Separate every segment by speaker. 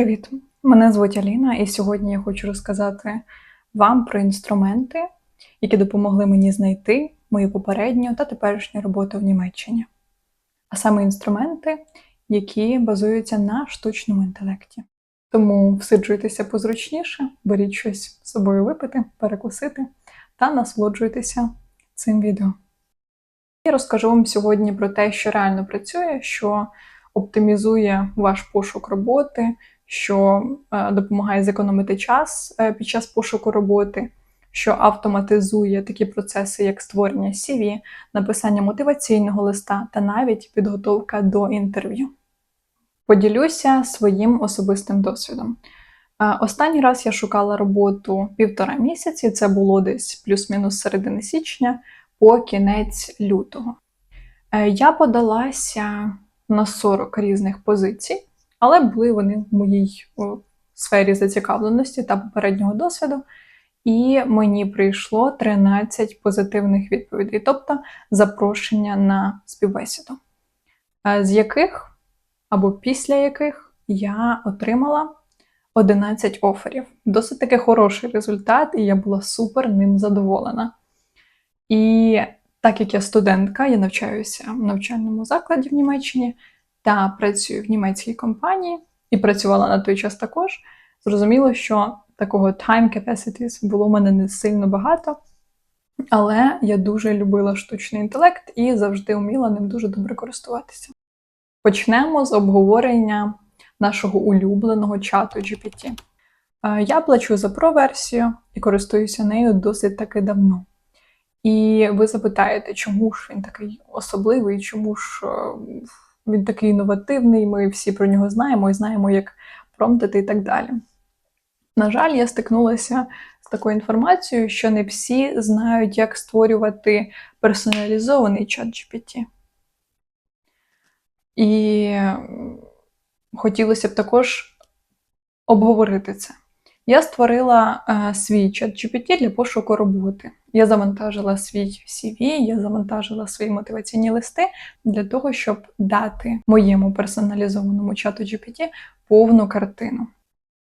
Speaker 1: Привіт! Мене звуть Аліна, і сьогодні я хочу розказати вам про інструменти, які допомогли мені знайти мою попередню та теперішню роботу в Німеччині. А саме інструменти, які базуються на штучному інтелекті. Тому всиджуйтеся позручніше, беріть щось з собою випити, перекусити та насолоджуйтеся цим відео. Я розкажу вам сьогодні про те, що реально працює, що оптимізує ваш пошук роботи, що е, допомагає зекономити час е, під час пошуку роботи, що автоматизує такі процеси, як створення CV, написання мотиваційного листа та навіть підготовка до інтерв'ю. Поділюся своїм особистим досвідом. Е, Останній раз я шукала роботу півтора місяці, це було десь плюс-мінус середини січня по кінець лютого. Я подалася на 40 різних позицій, але були вони в моїй сфері зацікавленості та попереднього досвіду. І мені прийшло 13 позитивних відповідей, тобто запрошення на співбесіду, е, з яких або після яких я отримала 11 оферів. Досить таки хороший результат, і я була супер ним задоволена. І так як я студентка, я навчаюся в навчальному закладі в Німеччині та працюю в німецькій компанії і працювала на той час також, зрозуміло, що такого time capacities було в мене не сильно багато, але я дуже любила штучний інтелект і завжди вміла ним дуже добре користуватися. Почнемо з обговорення нашого улюбленого чату GPT. Е, Я плачу за Pro-версію і користуюся нею досить таки давно. І ви запитаєте, чому ж він такий особливий, чому ж е, він такий інновативний, ми всі про нього знаємо і знаємо, як промптити і так далі. На жаль, я стикнулася з такою інформацією, що не всі знають, як створювати персоналізований чат GPT. І хотілося б також обговорити це. Я створила е, свій чат GPT для пошуку роботи. Я завантажила свій CV, я завантажила свої мотиваційні листи для того, щоб дати моєму персоналізованому чату GPT повну картину.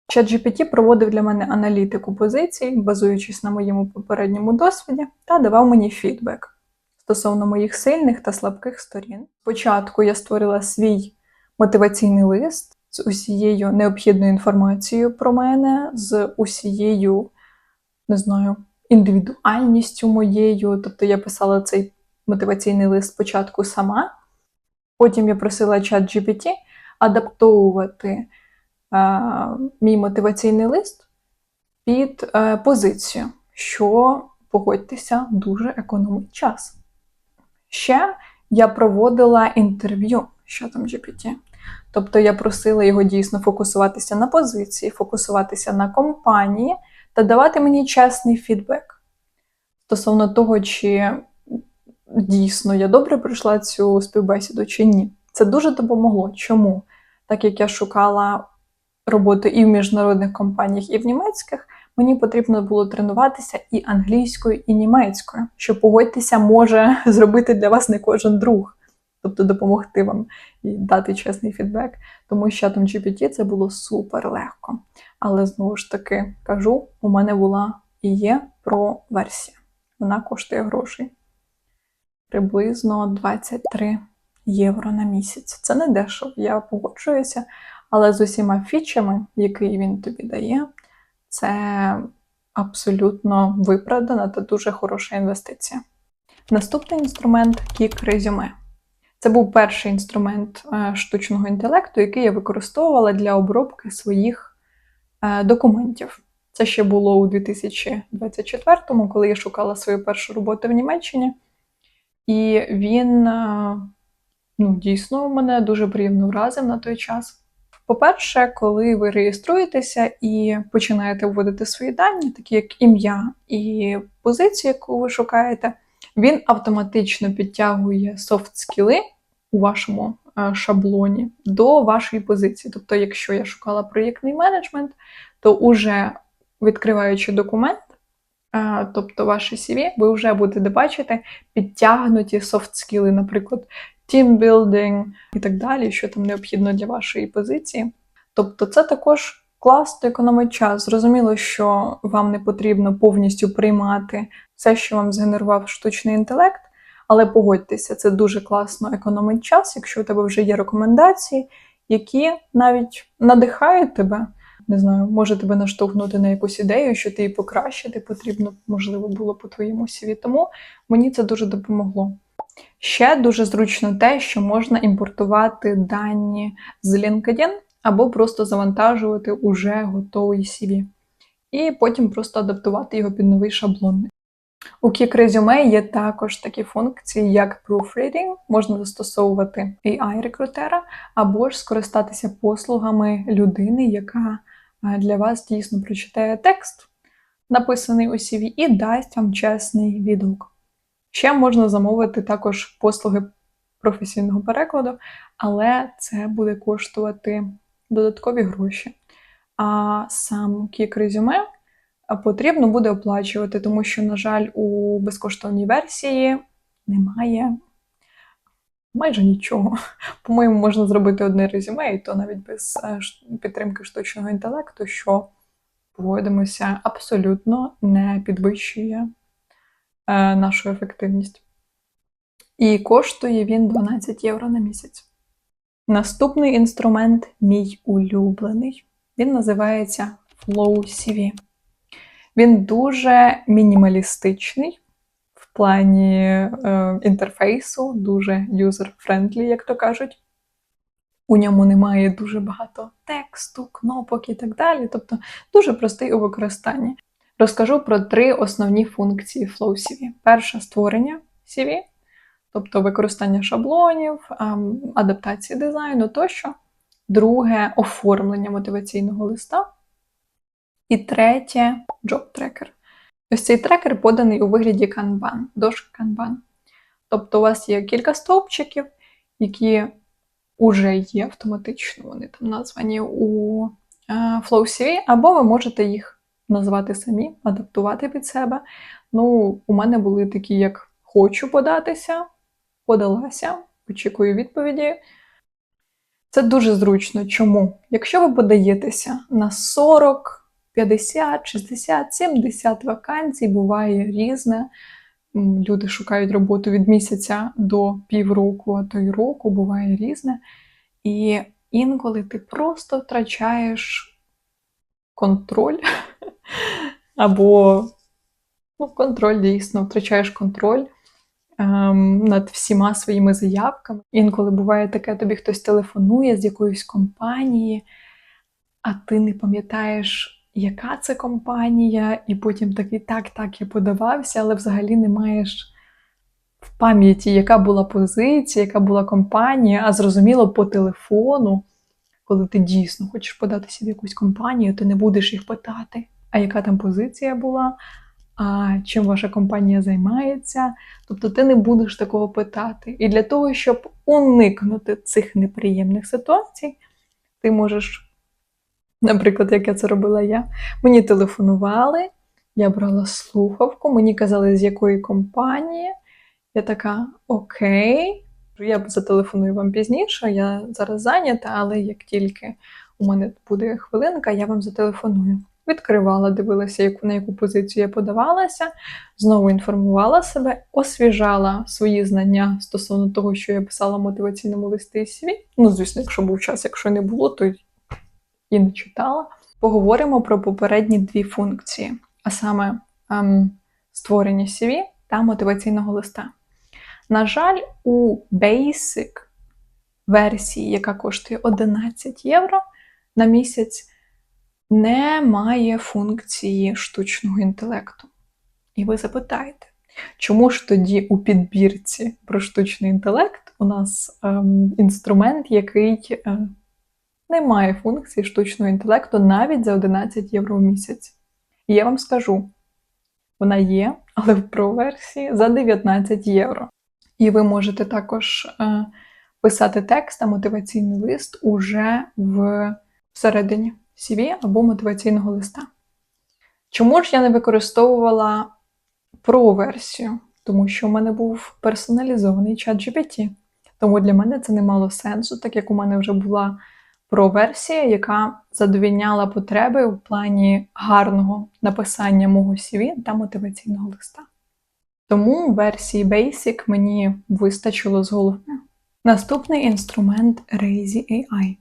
Speaker 1: Чат GPT проводив для мене аналітику позицій, базуючись на моєму попередньому досвіді, та давав мені фідбек стосовно моїх сильних та слабких сторін. Спочатку я створила свій мотиваційний лист з усією необхідною інформацією про мене, з усією, не знаю, індивідуальністю моєю. Тобто я писала цей мотиваційний лист спочатку сама, потім я просила чат GPT адаптовувати е, мій мотиваційний лист під е, позицію, що, погодьтеся, дуже економить час. Ще я проводила інтерв'ю з чатом GPT. Тобто я просила його дійсно фокусуватися на позиції, фокусуватися на компанії та давати мені чесний фідбек стосовно того, чи дійсно я добре пройшла цю співбесіду чи ні. Це дуже допомогло. Чому? Так як я шукала роботу і в міжнародних компаніях, і в німецьких, мені потрібно було тренуватися і англійською, і німецькою, що погодьтеся, може зробити для вас не кожен друг, тобто допомогти вам і дати чесний фідбек. Тому з чатом GPT це було супер легко. Але знову ж таки кажу, у мене була і є про версія. Вона коштує грошей. Приблизно 23 євро на місяць. Це не дешево, я погоджуюся, але з усіма фічами, які він тобі дає, це абсолютно виправдана та дуже хороша інвестиція. Наступний інструмент Kik Resume. Це був перший інструмент е, штучного інтелекту, який я використовувала для обробки своїх е, документів. Це ще було у 2024-му, коли я шукала свою першу роботу в Німеччині. І він е, ну, дійсно мене дуже приємно вразив на той час. По-перше, коли ви реєструєтеся і починаєте вводити свої дані, такі як ім'я і позицію, яку ви шукаєте, він автоматично підтягує софт-скіли у вашому е, шаблоні до вашої позиції. Тобто, якщо я шукала проєктний менеджмент, то уже відкриваючи документ, е, тобто ваше CV, ви вже будете бачити підтягнуті софт-скіли, наприклад, тімбілдинг і так далі, що там необхідно для вашої позиції. Тобто, це також класно економить час. Зрозуміло, що вам не потрібно повністю приймати все, що вам згенерував штучний інтелект, але погодьтеся, це дуже класно економить час, якщо у тебе вже є рекомендації, які навіть надихають тебе. Не знаю, може тебе наштовхнути на якусь ідею, що ти її покращити потрібно, можливо, було по твоєму CV. Тому мені це дуже допомогло. Ще дуже зручно те, що можна імпортувати дані з LinkedIn або просто завантажувати уже готовий CV. І потім просто адаптувати його під новий шаблон. У Kik Resume є також такі функції, як proofreading, можна застосовувати AI-рекрутера, або ж скористатися послугами людини, яка е, для вас дійсно прочитає текст, написаний у CV, і дасть вам чесний відгук. Ще можна замовити також послуги професійного перекладу, але це буде коштувати додаткові гроші. А сам Resume потрібно буде оплачувати, тому що, на жаль, у безкоштовній версії немає майже нічого. По-моєму, можна зробити одне резюме, і то навіть без е, підтримки штучного інтелекту, що погодимося, абсолютно не підвищує е, нашу ефективність. І коштує він 12 євро на місяць. Наступний інструмент мій улюблений. Він називається Flow CV. Він дуже мінімалістичний в плані е, інтерфейсу, дуже user-friendly, як то кажуть. У ньому немає дуже багато тексту, кнопок і так далі. Тобто дуже простий у використанні. Розкажу про три основні функції Flow CV. Перша створення CV, тобто використання шаблонів, ем, адаптації дизайну тощо. Друге оформлення мотиваційного листа. І третє tracker. Ось цей трекер поданий у вигляді Kanban, дошки Kanban. Тобто у вас є кілька стовпчиків, які вже є автоматично, вони там названі у FlowCV, або ви можете їх назвати самі, адаптувати під себе. Ну, у мене були такі, як хочу податися, подалася, очікую відповіді. Це дуже зручно. Чому? Якщо ви подаєтеся на 40. 50, 60, 70 вакансій, буває різне. Люди шукають роботу від місяця до півроку, а то й року, буває різне. І інколи ти просто втрачаєш контроль, або ну, контроль дійсно, втрачаєш контроль над всіма своїми заявками. Інколи буває таке, тобі хтось телефонує з якоїсь компанії, а ти не пам'ятаєш яка це компанія, і потім такий так, так, я подавався, але взагалі не маєш в пам'яті, яка була позиція, яка була компанія, а зрозуміло по телефону, коли ти дійсно хочеш податися в якусь компанію, ти не будеш їх питати, а яка там позиція була, а чим ваша компанія займається. Тобто ти не будеш такого питати. І для того, щоб уникнути цих неприємних ситуацій, ти можеш Наприклад, як я це робила я. Мені телефонували, я брала слухавку, мені казали, з якої компанії. Я така, окей, я зателефоную вам пізніше, я зараз зайнята, але як тільки у мене буде хвилинка, я вам зателефоную. Відкривала, дивилася, яку, на яку позицію я подавалася, знову інформувала себе, освіжала свої знання стосовно того, що я писала в мотиваційному листі CV. Ну, звісно, якщо був час, якщо не було, то і не читала. Поговоримо про попередні дві функції, а саме ем, створення CV та мотиваційного листа. На жаль, у Basic версії, яка коштує 11 євро на місяць, немає функції штучного інтелекту. І ви запитаєте, чому ж тоді у підбірці про штучний інтелект у нас ем, інструмент, який е, немає функції штучного інтелекту навіть за 11 євро в місяць. І я вам скажу, вона є, але в Pro-версії за 19 євро. І ви можете також е, писати текст та мотиваційний лист уже в всередині CV або мотиваційного листа. Чому ж я не використовувала Pro-версію? Тому що в мене був персоналізований чат GPT. Тому для мене це не мало сенсу, так як у мене вже була про версію, яка задовільняла потреби в плані гарного написання мого CV та мотиваційного листа. Тому версії Basic мені вистачило з головне. Наступний інструмент Razy AI.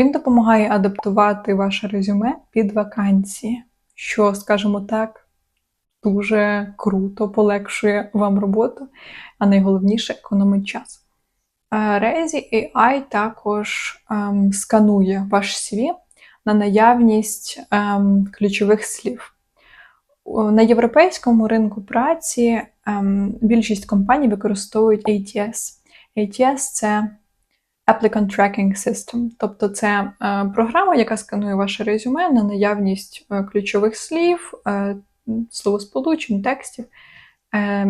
Speaker 1: Він допомагає адаптувати ваше резюме під вакансії, що, скажімо так, дуже круто полегшує вам роботу, а найголовніше економить час. Е, Rezi AI також ем, сканує ваш CV на наявність ем, ключових слів. На європейському ринку праці ем, більшість компаній використовують ATS. ATS це Applicant Tracking System, тобто це е, програма, яка сканує ваше резюме на наявність е, ключових слів, е, словосполучень, текстів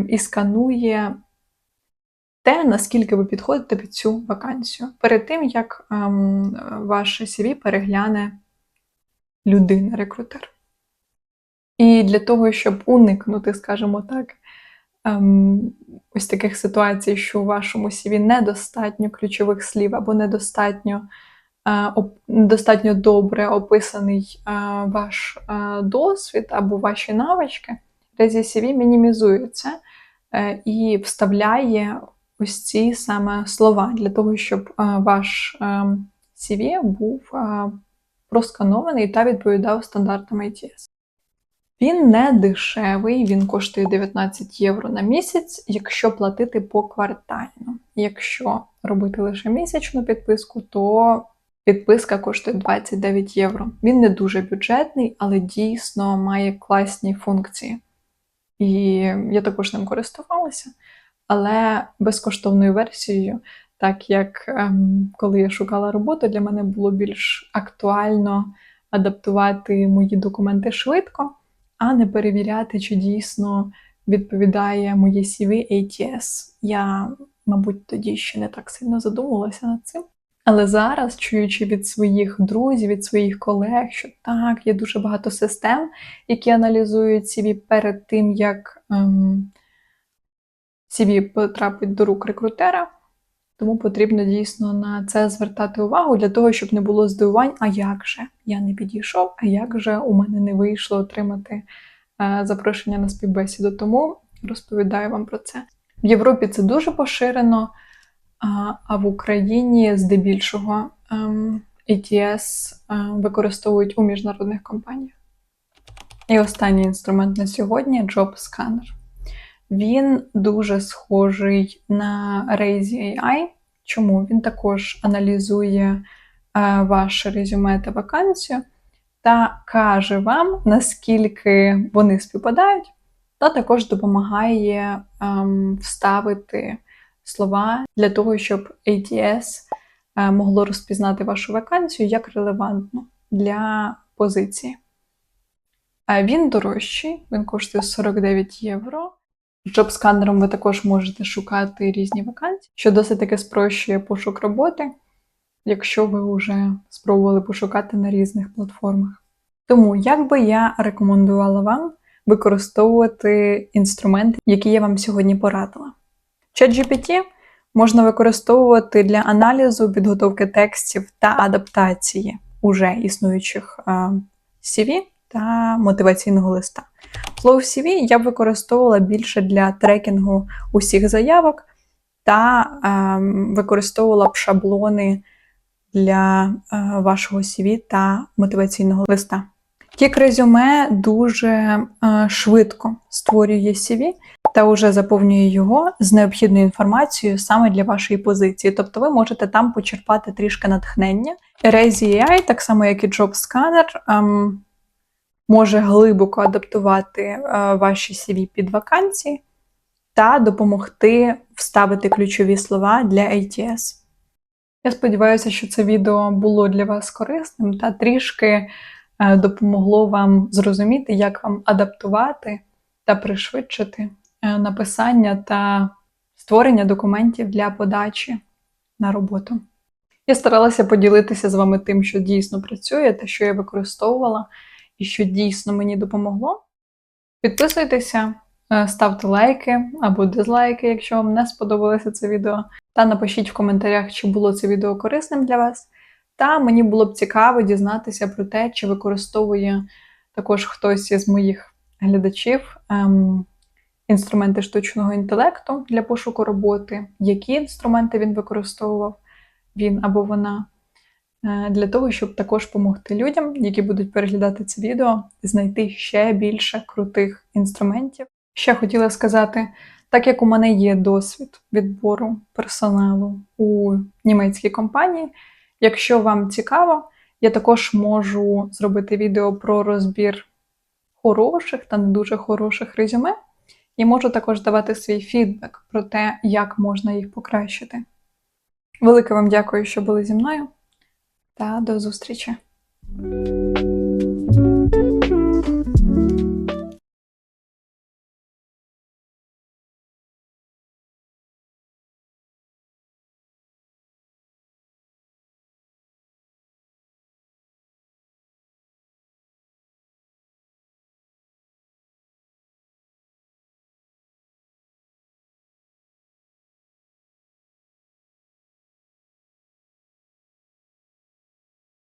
Speaker 1: і сканує те, наскільки ви підходите під цю вакансію. Перед тим, як ем, ваше CV перегляне людина-рекрутер. І для того, щоб уникнути, скажімо так, ем, ось таких ситуацій, що у вашому CV недостатньо ключових слів або недостатньо, е, недостатньо добре описаний е, ваш е, досвід або ваші навички, Rezi CV мінімізує це е, і вставляє ось ці саме слова для того, щоб е, ваш е, CV був е, просканований та відповідав стандартам ITS. Він не дешевий, він коштує 19 євро на місяць, якщо платити поквартально. Якщо робити лише місячну підписку, то підписка коштує 29 євро. Він не дуже бюджетний, але дійсно має класні функції. І я також ним користувалася, але безкоштовною версією, так як ем, коли я шукала роботу, для мене було більш актуально адаптувати мої документи швидко а не перевіряти, чи дійсно відповідає моє CV ATS. Я, мабуть, тоді ще не так сильно задумувалася над цим. Але зараз, чуючи від своїх друзів, від своїх колег, що так, є дуже багато систем, які аналізують CV перед тим, як ем, CV потрапить до рук рекрутера. Тому потрібно дійсно на це звертати увагу для того, щоб не було здивувань, а як же я не підійшов, а як же у мене не вийшло отримати е, запрошення на співбесіду. Тому розповідаю вам про це. В Європі це дуже поширено, а, в Україні здебільшого ем, ATS е, використовують у міжнародних компаніях. І останній інструмент на сьогодні Job Scanner. Він дуже схожий на Razy AI. Чому? Він також аналізує е, ваше резюме та вакансію та каже вам, наскільки вони співпадають, та також допомагає ем, вставити слова для того, щоб ATS е, могло розпізнати вашу вакансію як релевантну для позиції. Е, Він дорожчий, він коштує 49 євро. Джоб-сканером ви також можете шукати різні вакансії, що досить таки спрощує пошук роботи, якщо ви вже спробували пошукати на різних платформах. Тому як би я рекомендувала вам використовувати інструменти, які я вам сьогодні порадила. ChatGPT можна використовувати для аналізу, підготовки текстів та адаптації уже існуючих е, CV та мотиваційного листа. Flow CV я б використовувала більше для трекінгу усіх заявок та ем, використовувала б шаблони для е, вашого CV та мотиваційного листа. Кік резюме дуже е, швидко створює CV та вже заповнює його з необхідною інформацією саме для вашої позиції. Тобто ви можете там почерпати трішки натхнення. Razy AI, так само як і Job Scanner, ем, може глибоко адаптувати е, ваші CV під вакансії та допомогти вставити ключові слова для ATS. Я сподіваюся, що це відео було для вас корисним та трішки е, допомогло вам зрозуміти, як вам адаптувати та пришвидшити е, написання та створення документів для подачі на роботу. Я старалася поділитися з вами тим, що дійсно працює та що я використовувала і що дійсно мені допомогло. Підписуйтеся, е, ставте лайки або дизлайки, якщо вам не сподобалося це відео. Та напишіть в коментарях, чи було це відео корисним для вас. Та мені було б цікаво дізнатися про те, чи використовує також хтось із моїх глядачів ем, інструменти штучного інтелекту для пошуку роботи, які інструменти він використовував, він або вона, для того, щоб також допомогти людям, які будуть переглядати це відео, знайти ще більше крутих інструментів. Ще хотіла сказати, так як у мене є досвід відбору персоналу у німецькій компанії, якщо вам цікаво, я також можу зробити відео про розбір хороших та не дуже хороших резюме, і можу також давати свій фідбек про те, як можна їх покращити. Велике вам дякую, що були зі мною, та до зустрічі!